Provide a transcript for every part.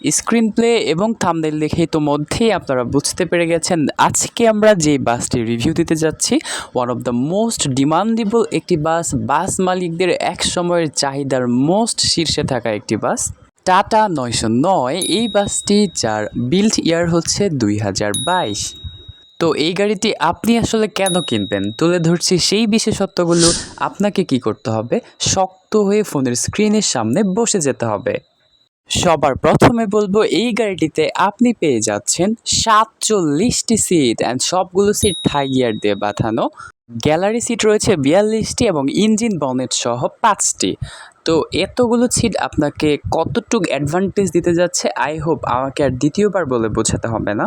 screen play এবং thumbnail দেখেই তো মধ্যেই আপনারা বুঝতে পেরে গেছেন আজকে আমরা যে বাসটি রিভিউ দিতে যাচ্ছি one of the most demandable একটি বাস বাস মালিকদের এক সময়ের চাহিদার মোস্ট শীর্ষে থাকা একটি বাস, টাটা নয়শো নয়। এই বাসটি যার বিল্ড ইয়ার হচ্ছে দুই হাজার বাইশ। তো এই গাড়িটি আপনি আসলে কেন কিনবেন? তুলে ধরছি সেই বিশেষত্বগুলো। আপনাকে কি করতে হবে? শক্ত হয়ে ফোনের স্ক্রিনের সামনে বসে যেতে হবে। সবার প্রথমে বলব এই গাড়িটিতে আপনি পেয়ে যাচ্ছেন সাতচল্লিশটি সিট অ্যান্ড সবগুলো সিট থাই গিয়ার দিয়ে বাঁধানো। গ্যালারি সিট রয়েছে বিয়াল্লিশটি এবং ইঞ্জিন বনেট সহ পাঁচটি। তো এতগুলো সিট আপনাকে কতটুক অ্যাডভান্টেজ দিতে যাচ্ছে? আই হোপ আমাকে আর দ্বিতীয়বার বলে বোঝাতে হবে না।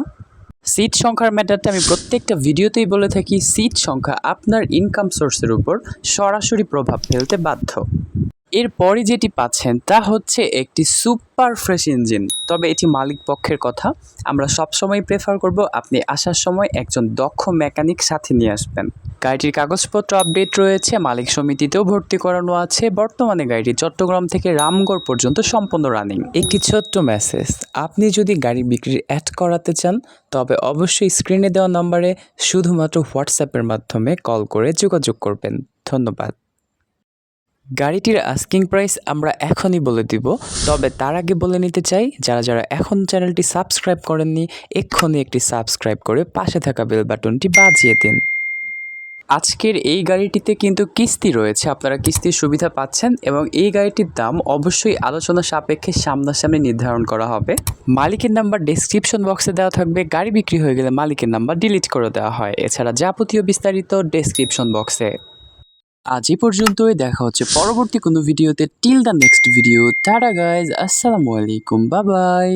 সিট সংখ্যার ম্যাটারটা আমি প্রত্যেকটা ভিডিওতেই বলে থাকি। সিট সংখ্যা আপনার ইনকাম সোর্সের উপর সরাসরি প্রভাব ফেলতে বাধ্য। এরপরে যেটি পাচ্ছেন, তা হচ্ছে একটি সুপার ফ্রেশ ইঞ্জিন। তবে এটি মালিক পক্ষের কথা। আমরা সবসময় প্রেফার করব আপনি আসার সময় একজন দক্ষ মেকানিক সাথে নিয়ে আসবেন। গাড়িটির কাগজপত্র আপডেট রয়েছে, মালিক সমিতিতেও ভর্তি করানো আছে। বর্তমানে গাড়িটি চট্টগ্রাম থেকে রামগড় পর্যন্ত সম্পূর্ণ রানিং একটি ছোট্ট মেসেজ আপনি যদি গাড়ি বিক্রির অ্যাড করাতে চান, তবে অবশ্যই স্ক্রিনে দেওয়া নম্বরে শুধুমাত্র হোয়াটসঅ্যাপের মাধ্যমে কল করে যোগাযোগ করবেন। ধন্যবাদ। গাড়িটির আস্কিং প্রাইস আমরা এখনই বলে দিব। তবে তার আগে বলে নিতে চাই, যারা যারা এখন চ্যানেলটি সাবস্ক্রাইব করেননি, এক্ষুনি একটি সাবস্ক্রাইব করে পাশে থাকা বেল বাটনটি বাজিয়ে দিন। আজকের এই গাড়িটিতে কিন্তু কিস্তি রয়েছে, আপনারা কিস্তির সুবিধা পাচ্ছেন এবং এই গাড়িটির দাম অবশ্যই আলোচনা সাপেক্ষে সামনাসামনি নির্ধারণ করা হবে। মালিকের নাম্বার ডেসক্রিপশন বক্সে দেওয়া থাকবে, গাড়ি বিক্রি হয়ে গেলে মালিকের নাম্বার ডিলিট করে দেওয়া হয়। এছাড়া যাবতীয় বিস্তারিত ডেসক্রিপশন বক্সে আজ এই পর্যন্তই, দেখা হচ্ছে পরবর্তী কোনো ভিডিওতে। Till the next video tata guys আসসালামু আলাইকুম বাবাই